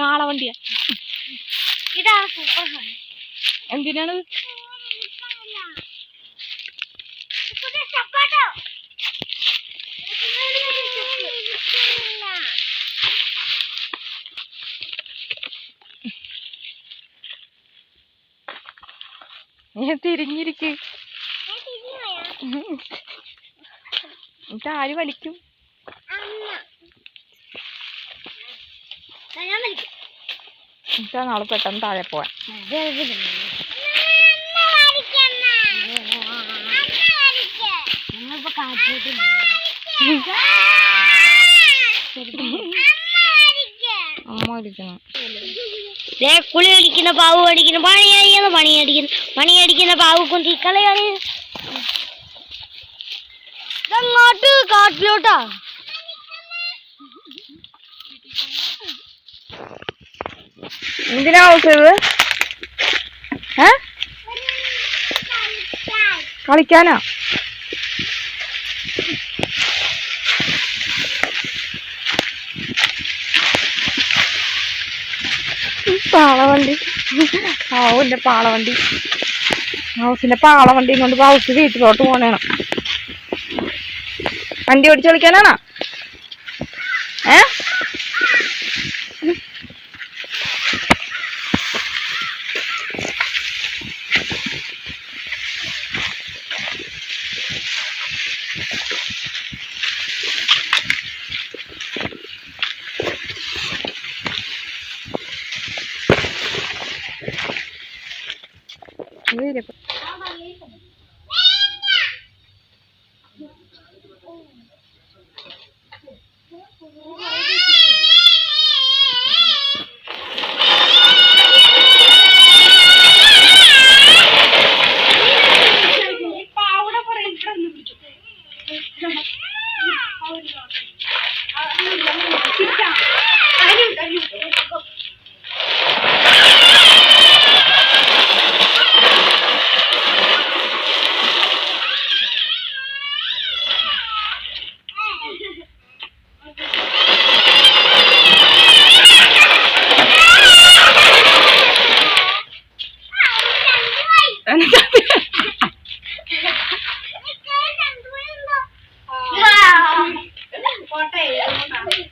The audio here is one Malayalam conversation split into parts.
കാളവണ്ടിയാ. ഇതാണ് സൂപ്പർ എന്തിനാണ്? നീ തിരിഞ്ഞിരിക്കും. ആര് വലിക്കും ഞാൻ വിളിക്കാം എന്നിട്ടാ നാളെ പെട്ടെന്ന് താഴെ പോവാൻ അമ്മ വലിക്കണം ദേ കുളി അടിക്കുന്ന പാവ് അടിക്കുന്നു പണിയടിക്കുന്ന പണിയടിക്കുന്നു പണി അടിക്കുന്ന പണി അടിക്കുന്ന പാവ് കൊണ്ട് കളിയാണ് ഇതങ്ങോട്ട് കാട്ടിലോട്ടാ? എന്തിനാ നോക്കിയത് ഏ? കളിക്കാനാ? പാളവണ്ടി. ഹൗസിന്റെ പാളവണ്ടി. ഹൗസിന്റെ പാളവണ്ടി കൊണ്ട് ഹൗസ് വീട്ടിലോട്ട് പോണേണം. വണ്ടി ഓടിച്ച് കളിക്കാനാണോ? ഏ?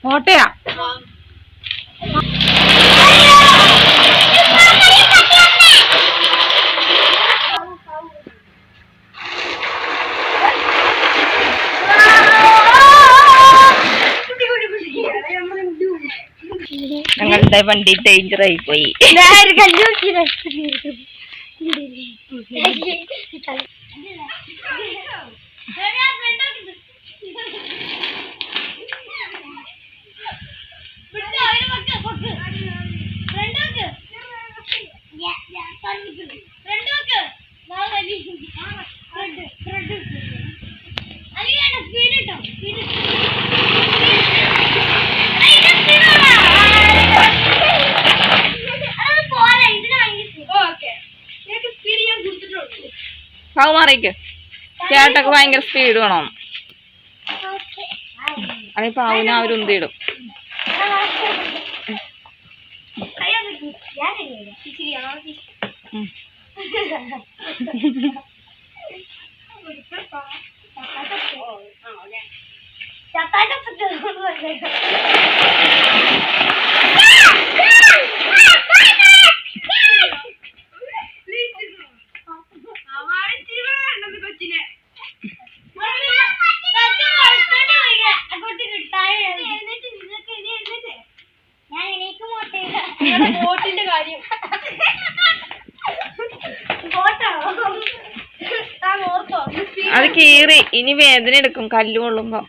കോട്ടയാ. ഞങ്ങളുടെ വണ്ടി ഡേഞ്ചർ ആയി പോയി. പാവ മാറിക്ക് ചേട്ടക്ക് ഭയങ്കര സ്പീഡ് വേണം. അല്ലെങ്കിൽ പാവിനെ അവരുന്തിയിടും ഉം. ബോട്ടിന്റെ കാര്യം. അത് കീറി ഇനി വേദന എടുക്കും കല്ല് കൊള്ളുമ്പോ.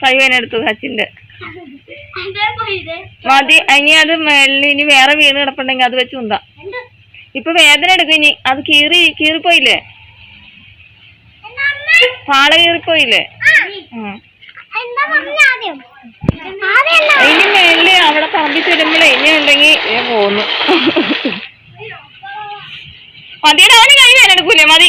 കഴിവനെടുത്തു സച്ചിന്റെ മതി ഇനി അത് മേളിൽ ഇനി വേറെ വീണ് കിടപ്പുണ്ടെങ്കിൽ അത് വെച്ച് ഉന്താ. ഇപ്പൊ വേദന എടുക്കും ഇനി. അത് കീറി കീറിപ്പോയില്ലേ? പാള കീറിപ്പോയില്ലേ? ഇനി മേളിൽ അവിടെ പറമ്പിച്ച് വരുമ്പോഴേ ഇനി ഉണ്ടെങ്കിൽ പോന്നു. മതിയുടെ അവന് കൈ വേനെടുക്കൂലേ മതി.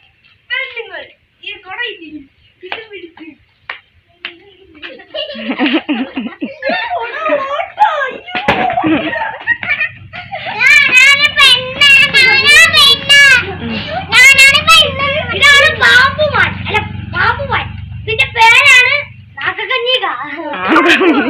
Oh,